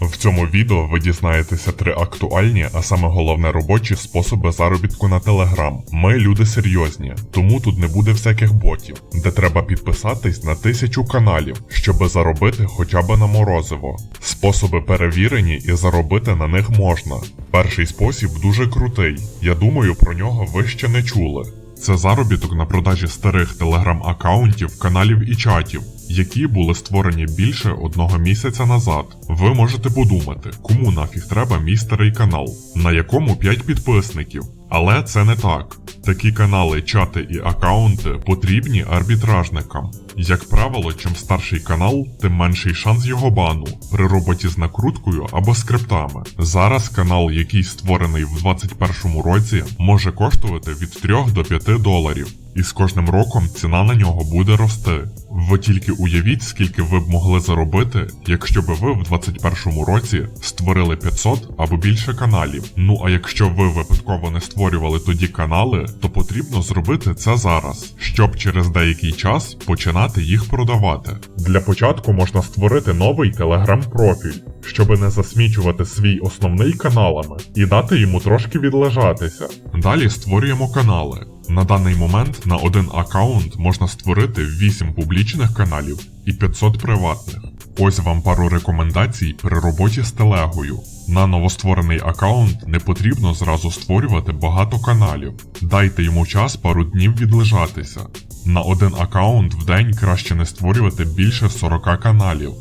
В цьому відео ви дізнаєтеся три актуальні, а саме головне робочі способи заробітку на Telegram. Ми люди серйозні, тому тут не буде всяких ботів, де треба підписатись на тисячу каналів, щоби заробити хоча б на морозиво. Способи перевірені і заробити на них можна. Перший спосіб дуже крутий. Я думаю, про нього ви ще не чули. Це заробіток на продажі старих телеграм-аккаунтів, каналів і чатів, які були створені більше одного місяця назад. Ви можете подумати, кому нафіг треба мій старий канал, на якому 5 підписників. Але це не так. Такі канали, чати і аккаунти потрібні арбітражникам. Як правило, чим старший канал, тим менший шанс його бану при роботі з накруткою або скриптами. Зараз канал, який створений в 2021 році, може коштувати від 3 до 5 доларів. І з кожним роком ціна на нього буде рости. Ви тільки уявіть, скільки ви б могли заробити, якщо б ви в 2021 році створили 500 або більше каналів. Ну а якщо ви випадково не створювали тоді канали, то потрібно зробити це зараз, щоб через деякий час починати їх продавати. Для початку можна створити новий телеграм-профіль, щоб не засмічувати свій основний каналами і дати йому трошки відлежатися. Далі створюємо канали. На даний момент на один аккаунт можна створити 8 публічних каналів і 500 приватних. Ось вам пару рекомендацій при роботі з телегою. На новостворений аккаунт не потрібно зразу створювати багато каналів. Дайте йому час пару днів відлежатися. На один аккаунт в день краще не створювати більше 40 каналів.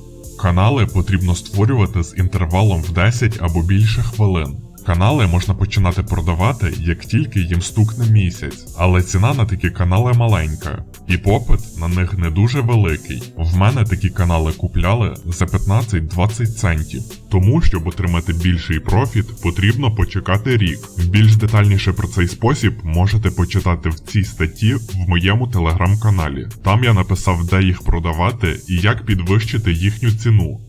Канали потрібно створювати з інтервалом в 10 або більше хвилин. Канали можна починати продавати, як тільки їм стукне місяць, але ціна на такі канали маленька, і попит на них не дуже великий. В мене такі канали купляли за 15-20 центів. Тому, щоб отримати більший профіт, потрібно почекати рік. Більш детальніше про цей спосіб можете почитати в цій статті в моєму телеграм-каналі. Там я написав, де їх продавати і як підвищити їхню ціну.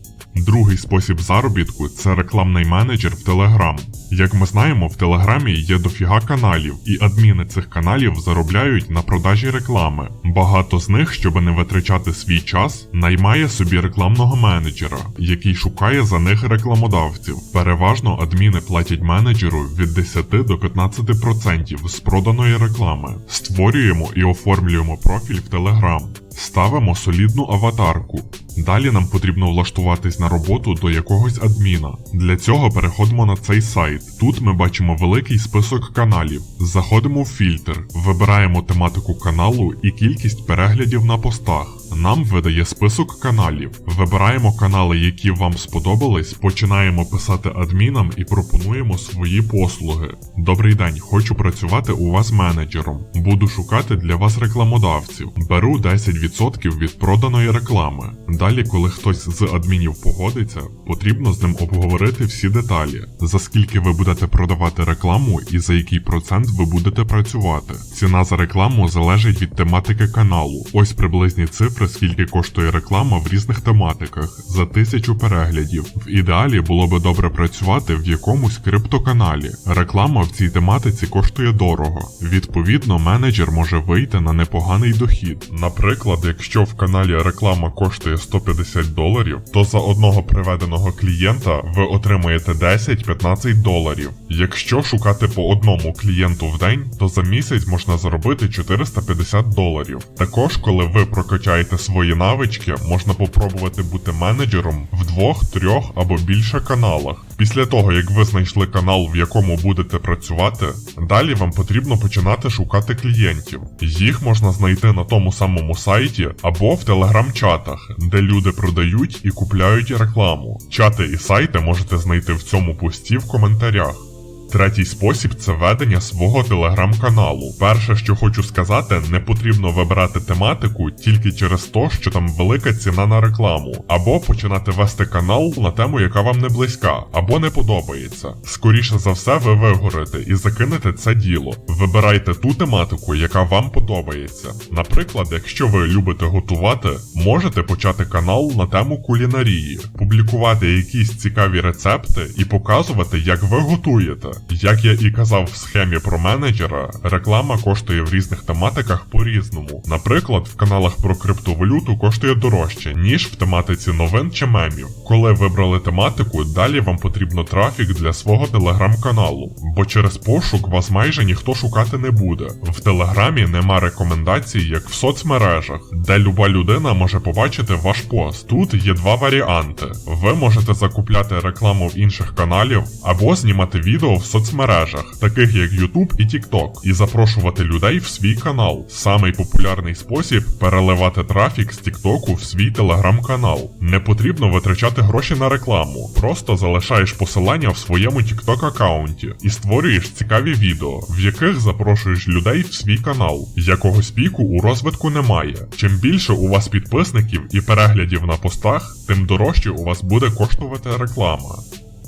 Другий спосіб заробітку це рекламний менеджер в Telegram. Як ми знаємо, в Телеграмі є дофіга каналів, і адміни цих каналів заробляють на продажі реклами. Багато з них, щоб не витрачати свій час, наймає собі рекламного менеджера, який шукає за них рекламодавців. Переважно адміни платять менеджеру від 10 до 15% з проданої реклами. Створюємо і оформлюємо профіль в Telegram. Ставимо солідну аватарку. Далі нам потрібно влаштуватись на роботу до якогось адміна. Для цього переходимо на цей сайт. Тут ми бачимо великий список каналів. Заходимо в фільтр, вибираємо тематику каналу і кількість переглядів на постах. Нам видає список каналів. Вибираємо канали, які вам сподобались, починаємо писати адмінам і пропонуємо свої послуги. Добрий день, хочу працювати у вас менеджером. Буду шукати для вас рекламодавців. Беру 10% від проданої реклами. Далі, коли хтось з адмінів погодиться, потрібно з ним обговорити всі деталі, за скільки ви будете продавати рекламу і за який процент ви будете працювати. Ціна за рекламу залежить від тематики каналу. Ось приблизні цифри, скільки коштує реклама в різних тематиках за тисячу переглядів. В ідеалі було би добре працювати в якомусь криптоканалі. Реклама в цій тематиці коштує дорого. Відповідно, менеджер може вийти на непоганий дохід. Наприклад, якщо в каналі реклама коштує 150 доларів, то за одного приведеного клієнта ви отримуєте 10-15 доларів. Якщо шукати по одному клієнту в день, то за місяць можна заробити 450 доларів. Також, коли ви прокачаєте свої навички, можна попробувати бути менеджером в двох, трьох або більше каналах. Після того, як ви знайшли канал, в якому будете працювати, далі вам потрібно починати шукати клієнтів. Їх можна знайти на тому самому сайті або в телеграм-чатах, де люди продають і купляють рекламу. Чати і сайти можете знайти в цьому пості в коментарях. Третій спосіб це ведення свого телеграм-каналу. Перше, що хочу сказати, не потрібно вибирати тематику тільки через те, що там велика ціна на рекламу, або починати вести канал на тему, яка вам не близька, або не подобається. Скоріше за все, ви вигорите і закинете це діло. Вибирайте ту тематику, яка вам подобається. Наприклад, якщо ви любите готувати, можете почати канал на тему кулінарії, публікувати якісь цікаві рецепти і показувати, як ви готуєте. Як я і казав в схемі про менеджера, реклама коштує в різних тематиках по-різному. Наприклад, в каналах про криптовалюту коштує дорожче, ніж в тематиці новин чи мемів. Коли вибрали тематику, далі вам потрібно трафік для свого телеграм-каналу, бо через пошук вас майже ніхто шукати не буде. В телеграмі нема рекомендацій, як в соцмережах, де люба людина може побачити ваш пост. Тут є два варіанти. Ви можете закупляти рекламу в інших каналів або знімати відео в соцмережах, таких як YouTube і TikTok, і запрошувати людей в свій канал. Самий популярний спосіб переливати трафік з TikTok в свій телеграм-канал. Не потрібно витрачати гроші на рекламу, просто залишаєш посилання в своєму TikTok аккаунті і створюєш цікаві відео, в яких запрошуєш людей в свій канал. Якогось піку у розвитку немає. Чим більше у вас підписників і переглядів на постах, тим дорожче у вас буде коштувати реклама.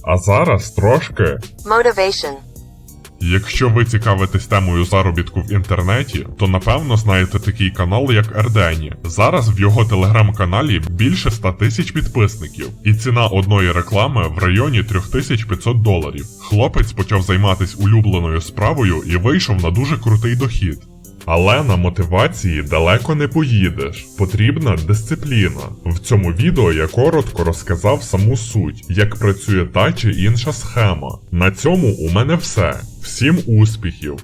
А зараз трошки Motivation. Якщо ви цікавитесь темою заробітку в інтернеті, то напевно знаєте такий канал, як Ердені. Зараз в його телеграм-каналі більше 100 тисяч підписників, і ціна одної реклами в районі 3500 доларів. Хлопець почав займатися улюбленою справою і вийшов на дуже крутий дохід. Але на мотивації далеко не поїдеш. Потрібна дисципліна. В цьому відео я коротко розказав саму суть, як працює та чи інша схема. На цьому у мене все. Всім успіхів!